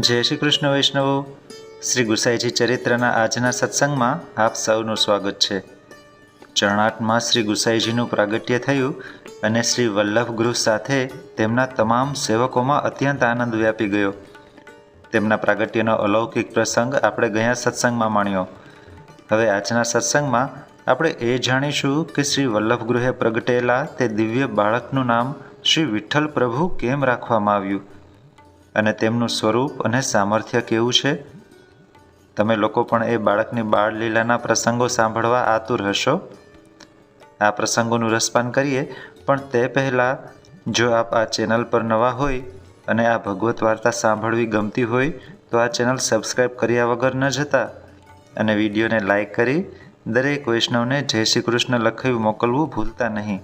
જય શ્રી કૃષ્ણ વૈષ્ણવો. શ્રી ગુસાઈજી ચરિત્રના આજના સત્સંગમાં આપ સૌનું સ્વાગત છે. ચરણાટમાં શ્રી ગુસાઈજીનું પ્રાગટ્ય થયું અને શ્રી વલ્લભ ગૃહ સાથે તેમના તમામ સેવકોમાં અત્યંત આનંદ વ્યાપી ગયો. તેમના પ્રાગટ્યનો અલૌકિક પ્રસંગ આપણે ગયા સત્સંગમાં માણ્યો. હવે આજના સત્સંગમાં આપણે એ જાણીશું કે શ્રી વલ્લભ ગૃહે પ્રગટેલા તે દિવ્ય બાળકનું નામ શ્રી વિઠ્ઠલ પ્રભુ કેમ રાખવામાં આવ્યું? અને તેમનું સ્વરૂપ અને સામર્થ્ય કેવું છે? તમે લોકો પણ એ બાળકની બાળ લીલાના પ્રસંગો સાંભળવા આતુર હશો? આ પ્રસંગોનું રસપાન કરીએ, પણ તે પહેલાં જો આપ આ ચેનલ પર નવા હોય અને આ ભગવત વાર્તા સાંભળવી ગમતી હોય, તો આ ચેનલ સબસ્ક્રાઈબ કર્યા વગર ન જતા અને વિડીયોને લાઈક કરી દરેક વૈષ્ણવને જય શ્રી કૃષ્ણ લખાવી મોકલવું ભૂલતા નહીં.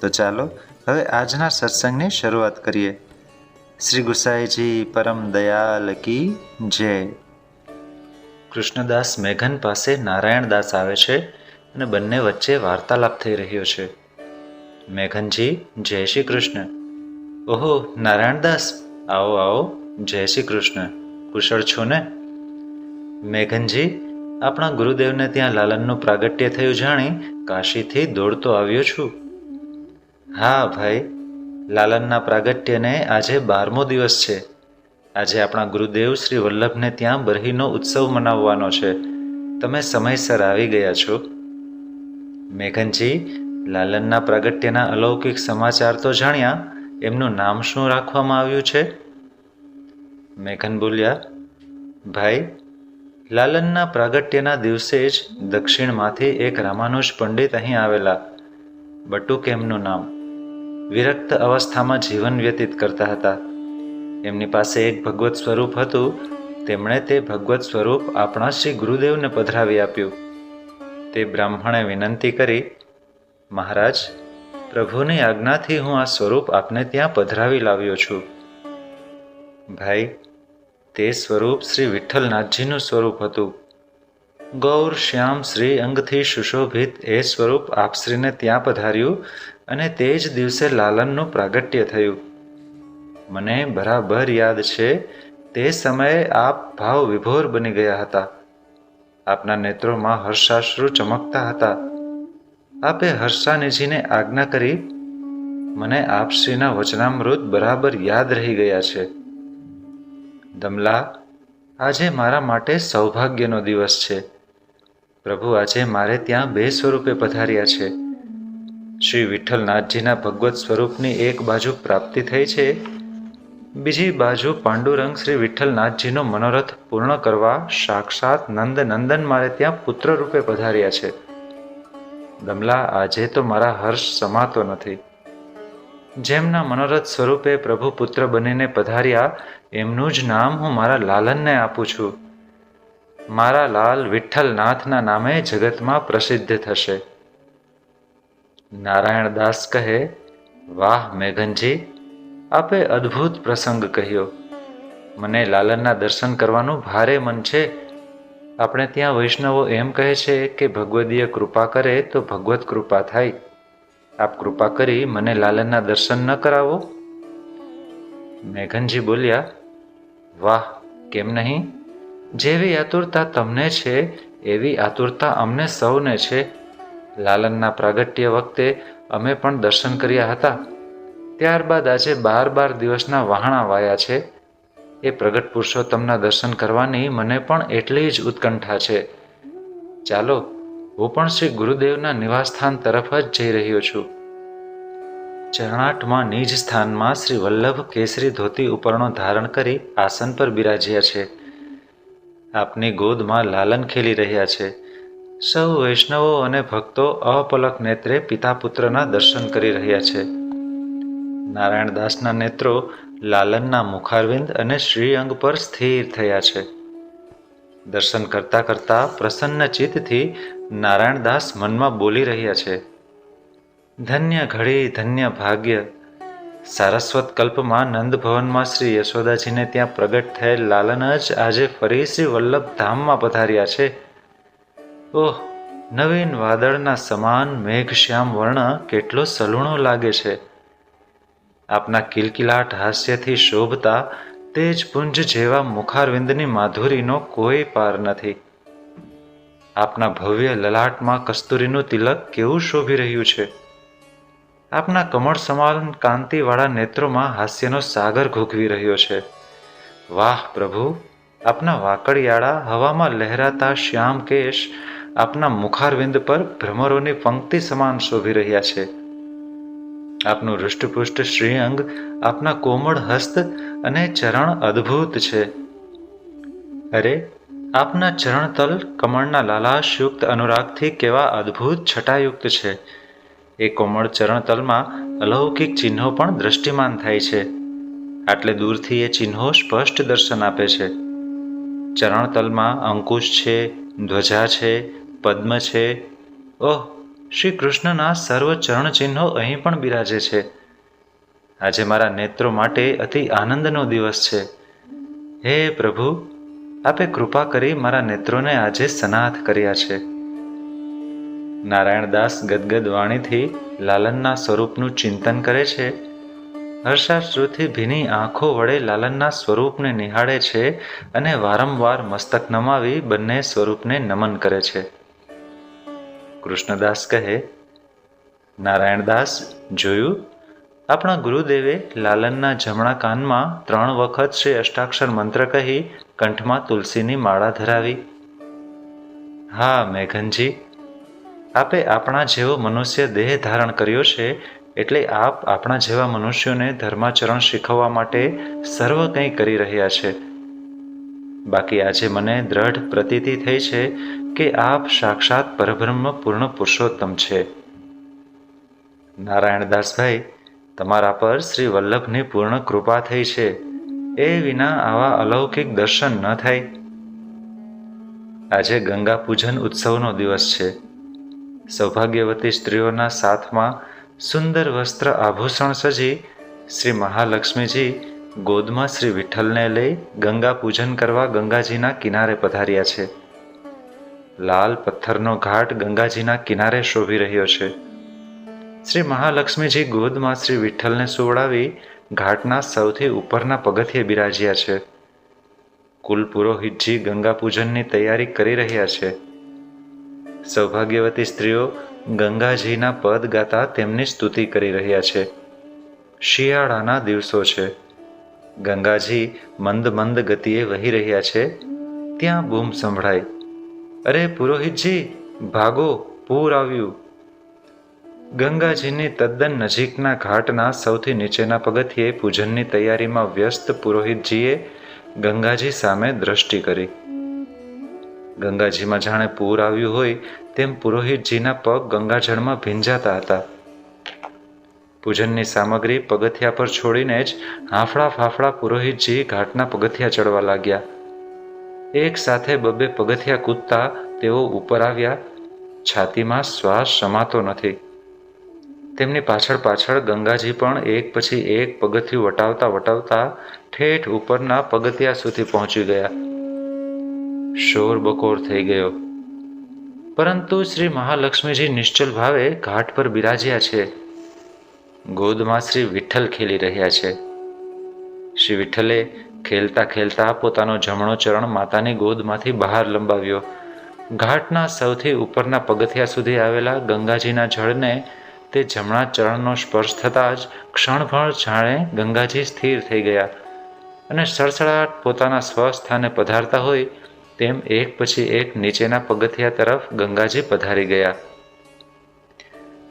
તો ચાલો, હવે આજના સત્સંગની શરૂઆત કરીએ. શ્રી ગુસાઈજી પરમ દયાલ કી જય. કૃષ્ણદાસ મેઘન પાસે નારાયણદાસ આવે છે અને બંને વચ્ચે વાર્તાલાપ થઈ રહ્યો છે. મેઘનજી, જય શ્રી કૃષ્ણ. ઓહો, નારાયણદાસ, આવો આવો, જય શ્રી કૃષ્ણ. કુશળ છો ને? મેઘનજી, આપણા ગુરુદેવને ત્યાં લાલનનું પ્રાગટ્ય થયું જાણી કાશીથી દોડતો આવ્યો છું. હા, ભાઈ લાલનના પ્રાગટ્યને આજે બારમો દિવસ છે. આજે આપણા ગુરુદેવ શ્રી વલ્લભને ત્યાં બરહીનો ઉત્સવ મનાવવાનો છે. તમે સમયસર આવી ગયા છો. મેઘનજી, લાલનના પ્રાગટ્યના અલૌકિક સમાચાર તો જાણ્યા, એમનું નામ શું રાખવામાં આવ્યું છે? મેઘન બોલ્યા, ભાઈ, લાલનના પ્રાગટ્યના દિવસે જ દક્ષિણમાંથી એક રામાનુજ પંડિત અહીં આવેલા. બટુક એમનું નામ. વિરક્ત અવસ્થામાં જીવન વ્યતીત કરતા હતા. એમની પાસે એક ભગવત સ્વરૂપ હતું. તેમણે તે ભગવત સ્વરૂપ આપણા શ્રી ગુરુદેવને પધરાવી આપ્યું. તે બ્રાહ્મણે વિનંતી કરી, મહારાજ, પ્રભુની આજ્ઞાથી હું આ સ્વરૂપ આપને ત્યાં પધરાવી લાવ્યો છું. ભાઈ, તે સ્વરૂપ શ્રી વિઠ્ઠલનાથજીનું સ્વરૂપ હતું. ગૌર શ્યામ શ્રી અંગથી સુશોભિત એ સ્વરૂપ આપશ્રીને ત્યાં પધાર્યું અને તે જ દિવસે લાલનનું પ્રાગટ્ય થયું. મને બરાબર યાદ છે, તે સમયે આપ ભાવ વિભોર બની ગયા હતા. આપના નેત્રોમાં હર્ષાશ્રુ ચમકતા હતા. આપે હર્ષાનિજીને આજ્ઞા કરી, મને આપશ્રીના વચનામૃત બરાબર યાદ રહી ગયા છે. દમલા, આજે મારા માટે સૌભાગ્યનો દિવસ છે. પ્રભુ, આજે મારે ત્યાં બે સ્વરૂપે પધાર્યા છે. શ્રી વિઠ્ઠલનાથજીના ભગવત સ્વરૂપની એક બાજુ પ્રાપ્તિ થઈ છે, બીજી બાજુ પાંડુરંગ શ્રી વિઠ્ઠલનાથજીનો મનોરથ પૂર્ણ કરવા સાક્ષાત નંદ નંદન મારે ત્યાં પુત્ર રૂપે પધાર્યા છે. દમલા આજે તો મારા હર્ષ સમાતો નથી. જેમના મનોરથ સ્વરૂપે પ્રભુ પુત્ર બનીને પધાર્યા, એમનું જ નામ હું મારા લાલનને આપું છું. મારા લાલ વિઠ્ઠલનાથના નામે જગતમાં પ્રસિદ્ધ થશે. નારાયણ દાસ કહે, વાહ, મેઘનજી, આપે અદ્ભુત પ્રસંગ કહ્યો. મને લાલનના દર્શન કરવાનું ભારે મન છે. આપણે ત્યાં વૈષ્ણવો એમ કહે છે કે ભગવદીય કૃપા કરે તો ભગવત કૃપા થાય. આપ કૃપા કરી મને લાલનના દર્શન ન કરાવો. મેઘનજી બોલ્યા, વાહ, કેમ નહીં? જેવી આતુરતા તમને છે, એવી આતુરતા અમને સૌને છે. લાલનના પ્રાગટ્ય વખતે અમે પણ દર્શન કર્યા હતા. ત્યારબાદ આજે બાર બાર દિવસના વહાણા વાયા છે. એ પ્રગટ પુરુષોત્તમના દર્શન કરવાની મને પણ એટલી જ ઉત્કંઠા છે. ચાલો, હું પણ શ્રી ગુરુદેવના નિવાસસ્થાન તરફ જ જઈ રહ્યો છું. ચરણાટમાં નિજ સ્થાનમાં શ્રી વલ્લભ કેસરી ધોતી ઉપરણો ધારણ કરી આસન પર બિરાજ્યા છે. આપની ગોદમાં લાલન ખેલી રહ્યા છે. સૌ વૈષ્ણવો અને ભક્તો અપલક નેત્રે પિતા પુત્રના દર્શન કરી રહ્યા છે. નારાયણદાસના નેત્રો લાલનના મુખારવિંદ અને શ્રીઅંગ પર સ્થિર થયા છે. દર્શન કરતા કરતા પ્રસન્ન ચિત્તથી નારાયણદાસ મનમાં બોલી રહ્યા છે. ધન્ય ઘડી ધન્ય ભાગ્ય સારસ્વત કલ્પમાં નંદ ભવનમાં શ્રી યશોદાજીને ત્યાં પ્રગટ થયેલ લાલન જ આજે ફરી શ્રી વલ્લભ ધામમાં પધાર્યા છે. ઓહ, નવીન વાદળના સમાન મેઘશ્યામ વર્ણ કેટલો સલૂણો લાગે છે. આપના કિલકિલાટ હાસ્યથી શોભતા તેજપુંજ પુંજ જેવા મુખારવિંદની માધુરીનો કોઈ પાર નથી. આપના ભવ્ય લલાટમાં કસ્તુરીનું તિલક કેવું શોભી રહ્યું છે? આપના કમળ સમાન કાંતિવાળા નેત્રોમાં હાસ્યનો સાગર ઘૂઘવી રહ્યો છે. વાહ, પ્રભુ! આપના વાકડિયાળા હવામાં લહેરાતા શ્યામ કેશ આપના મુખારવિંદ પર ભ્રમરોની પંક્તિ સમાન શોભી રહ્યા છે. આપનું હૃષ્ટપુષ્ટ શ્રીઅંગ આપના કોમળ હસ્ત અને ચરણ અદ્ભુત છે. અરે, આપના ચરણતલ કમળના લાલાશયુક્ત અનુરાગથી કેવા અદ્ભુત છટાયુક્ત છે. એ કોમળ ચરણતલમાં અલૌકિક ચિહ્નો પણ દ્રષ્ટિમાન થાય છે. આટલે દૂરથી એ ચિહ્નો સ્પષ્ટ દર્શન આપે છે. ચરણતલમાં અંકુશ છે, ધ્વજા છે, પદ્મ છે. ઓહ શ્રી કૃષ્ણના સર્વ ચરણ ચિહ્નો અહીં પણ બિરાજે છે. આજે મારા નેત્રો માટે અતિ આનંદનો દિવસ છે. હે પ્રભુ, આપે કૃપા કરી મારા નેત્રોને આજે સનાથ કર્યા છે. નારાયણદાસ ગદગદ વાણીથી લાલનના સ્વરૂપનું ચિંતન કરે છે. હર્ષાશ્રુથી ભીની આંખો વડે લાલનના સ્વરૂપને નિહાળે છે અને વારંવાર મસ્તક નમાવી બંને સ્વરૂપને નમન કરે છે. કૃષ્ણદાસ કહે, નારાયણદાસ, જોયું? આપણા ગુરુદેવે લાલનના જમણા કાનમાં ત્રણ વખત શ્રી અષ્ટાક્ષર મંત્ર કહી કંઠમાં તુલસીની માળા ધરાવી. હા, મેઘનજી. આપે આપણા જેવો મનુષ્ય દેહ ધારણ કર્યો છે, એટલે આપ આપણા જેવા મનુષ્યોને ધર્માચરણ શીખવવા માટે સર્વ કંઈ કરી રહ્યા છે. બાકી આજે મને દ્રઢ પ્રતીતિ થઈ છે કે આપ સાક્ષાત પરબ્રહ્મ પૂર્ણ પુરુષોત્તમ છે. નારાયણદાસભાઈ તમારા પર શ્રી વલ્લભની પૂર્ણ કૃપા થઈ છે. એ વિના આવા અલૌકિક દર્શન ન થાય. આજે ગંગા પૂજન ઉત્સવનો દિવસ છે. સૌભાગ્યવતી સ્ત્રીઓના સાથમાં સુંદર વસ્ત્ર આભૂષણ સજી શ્રી મહાલક્ષ્મીજી ગોદમાં શ્રી વિઠ્ઠલને લઈ ગંગા પૂજન કરવા ગંગાજીના કિનારે પધાર્યા છે. લાલ પથ્થરનો ઘાટ ગંગાજીના કિનારે શોભી રહ્યો છે. શ્રી મહાલક્ષ્મીજી ગોદમાં શ્રી વિઠ્ઠલને સુવડાવી ઘાટના સૌથી ઉપરના પગથિયે બિરાજ્યા છે. કુલ પુરોહિતજી ગંગા પૂજનની તૈયારી કરી રહ્યા છે. સૌભાગ્યવતી સ્ત્રીઓ ગંગાજીના પદ ગાતા તેમની સ્તુતિ કરી રહ્યા છે. શિયાળાના દિવસો છે. ગંગાજી મંદ મંદ ગતિએ વહી રહ્યા છે. ત્યાં બૂમ સંભળાય. અરે પુરોહિતજી, ભાગો, પૂર આવ્યું. ગંગાજીની તદ્દન નજીકના ઘાટના સૌથી નીચેના પગથિયે પૂજનની તૈયારીમાં વ્યસ્ત પુરોહિતજીએ ગંગાજી સામે દ્રષ્ટિ કરી. ગંગાજીમાં જાણે પૂર આવ્યું હોય, તેમ પુરોહિતજીના પગ ગંગાજળમાં ભીંજાતા હતા. પૂજનની સામગ્રી પગથિયા પર છોડીને જ હાંફળા ફાફડા પુરોહિતજી ઘાટના પગથિયા ચડવા લાગ્યા. એક સાથે બબે પગથિયા કૂદતા તેઓ ઉપર આવ્યા. છાતીમાં શ્વાસ સમાતો નથી. તેમની પાછળ પાછળ ગંગાજી પણ એક પછી એક પગથિયું વટાવતા વટાવતા ઠેઠ ઉપરના પગથિયા સુધી પહોંચી ગયા. શોર બકોર થઈ ગયો. પરંતુ શ્રી મહાલક્ષ્મીજી નિશ્ચલ ભાવે ઘાટ પર બિરાજ્યા છે. ગોદમાં શ્રી વિઠ્ઠલ ખેલી રહ્યા છે. શ્રી વિઠ્ઠલે ખેલતા ખેલતા પોતાનો જમણો ચરણ માતાની ગોદમાંથી બહાર લંબાવ્યો. ઘાટના સૌથી ઉપરના પગથિયા સુધી આવેલા ગંગાજીના જળને તે જમણા ચરણનો સ્પર્શ થતાં જ ક્ષણભર જાણે ગંગાજી સ્થિર થઈ ગયા. અને સડસડાટ પોતાના સ્વસ્થાને પધારતા હોય તેમ એક પછી એક નીચેના પગથિયા તરફ ગંગાજી પધારી ગયા.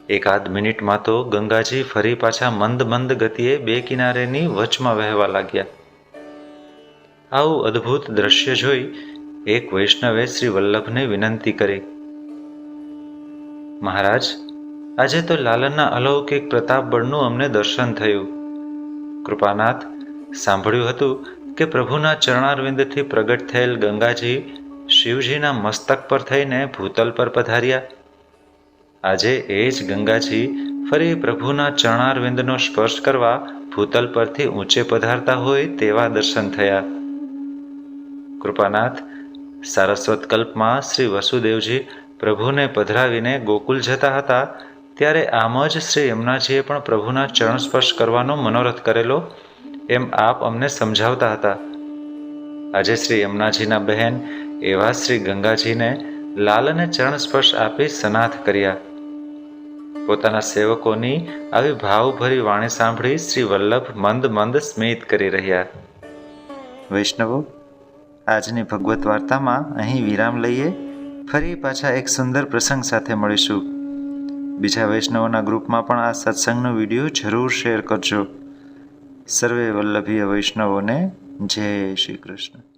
એકાદ મિનિટમાં તો ગંગાજી ફરી પાછા મંદ મંદ ગતિએ બે કિનારેની વચમાં વહેવા લાગ્યા. આવું અદ્ભુત દ્રશ્ય જોઈ એક વૈષ્ણવે શ્રી વલ્લભને વિનંતી કરી. મહારાજ, આજે તો લાલનના અલૌકિક પ્રતાપ બળનું અમને દર્શન થયું. કૃપાનાથ, સાંભળ્યું હતું કે પ્રભુના ચરણારવિંદથી પ્રગટ થયેલ ગંગાજી શિવજીના મસ્તક પર થઈને ભૂતલ પર પધાર્યા. આજે એ જ ગંગાજી ફરી પ્રભુના ચરણારવિંદનો સ્પર્શ કરવા ભૂતલ પરથી ઊંચે પધારતા હોય તેવા દર્શન થયા. કૃપાનાથ, સારસ્વત કલ્પમાં શ્રી વસુદેવજી પ્રભુને પધરાવીને ગોકુલ જતા હતા, ત્યારે આમ જ શ્રી યમુનાજીએ પણ પ્રભુના ચરણ સ્પર્શ કરવાનો મનોરથ કરેલો એમ આપ અમને સમજાવતા હતા. આજે શ્રી યમુનાજીના બહેન એવા શ્રી ગંગાજીને લાલને ચરણ સ્પર્શ આપી સનાથ કર્યા. પોતાના સેવકોની આવી ભાવભરી વાણી સાંભળી શ્રી વલ્લભ મંદ મંદ સ્મિત કરી રહ્યા. વૈષ્ણવો, આજની ભગવત વાર્તામાં અહીં વિરામ લઈએ, ફરી પાછા એક સુંદર પ્રસંગ સાથે મળીશું. બીજા વૈષ્ણવોના ગ્રુપમાં પણ આ સત્સંગનો વીડિયો જરૂર શેર કરજો. સર્વે વલ્લભીય વૈષ્ણવોને જય શ્રી કૃષ્ણ.